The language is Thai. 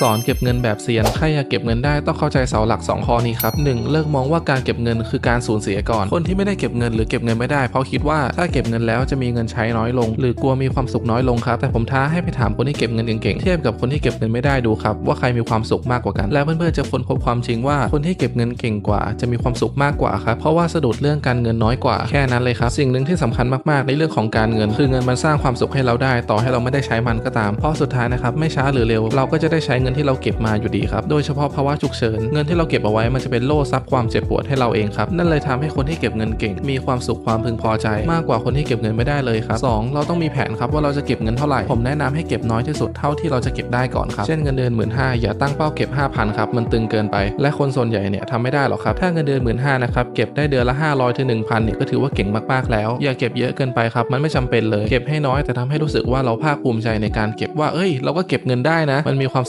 สอนเก็บเงินแบบเซียนใครอยากเก็บเงินได้ต้องเข้าใจเสาหลัก 2 ข้อนี้ครับ 1. เลิกมองว่าการเก็บเงินคือการสูญเสียก่อน คนที่ไม่ได้เก็บเงินหรือเก็บเงินไม่ได้ เพราะคิดว่าถ้าเก็บเงินแล้วจะมีเงินใช้น้อยลง หรือกลัวมีความสุขน้อยลงครับแต่ผมท้าให้ไปถามคนที่เก็บเงินเก่งๆเทียบกับคนที่เก็บเงินไม่ได้ดูครับว่าใครมีความสุขมากกว่ากัน แล้วเพื่อนๆจะค้นพบความจริงว่าคนที่เก็บเงินเก่งกว่า จะมีความสุขมากกว่าครับเพราะว่าสะดุดเรื่องการเงินน้อยกว่าแค่นั้นเลยครับสิ่งหนึ่งที่สำคัญมากๆในเรื่องของการเงิน คือเงินมันสร้างความสุขให้เราได้ ต่อให้เราไม่ได้ใช้มันก็ตามเพราะสุดท้ายนะครับไม่ช้าหรือเร็วเราก็จะได้ใช้เงินที่เราเก็บมาอยู่ดีครับ โดยเฉพาะภาวะฉุกเฉินเงินที่เราเก็บเอาไว้มันจะเป็นโล่ซับความเจ็บปวดให้เราเองครับ นั่นเลยทำให้คนที่เก็บเงินเก่ง มีความสุขความพึงพอใจ มากกว่าคนที่เก็บเงินไม่ได้เลยครับสองเราต้องมีแผนครับว่าเราจะเก็บเงินเท่าไหร่ ผมแนะนำให้เก็บน้อยที่สุดเท่าที่เราจะเก็บได้ก่อนครับ เช่นเงินเดือนหมื่นห้าอย่าตั้งเป้าเก็บ 5,000ครับ มันตึงเกินไป และคนส่วนใหญ่เนี่ยทำไม่ได้หรอกครับ ถ้าเงินเดือนหมื่นห้านะครับเก็บได้เดือนละ 500ถึง1,000เนี่ยก็ถือว่าเก่งมากๆแล้ว อย่าเก็บเยอะเกินไปครับ มันไม่จำเป็นเลย เก็บให้น้อยแต่ทำให้รู้สึกว่าเราภาคภูมิใจในการเก็บว่า เอ้ย เราก็เก็บเงินได้นะ มันมีความ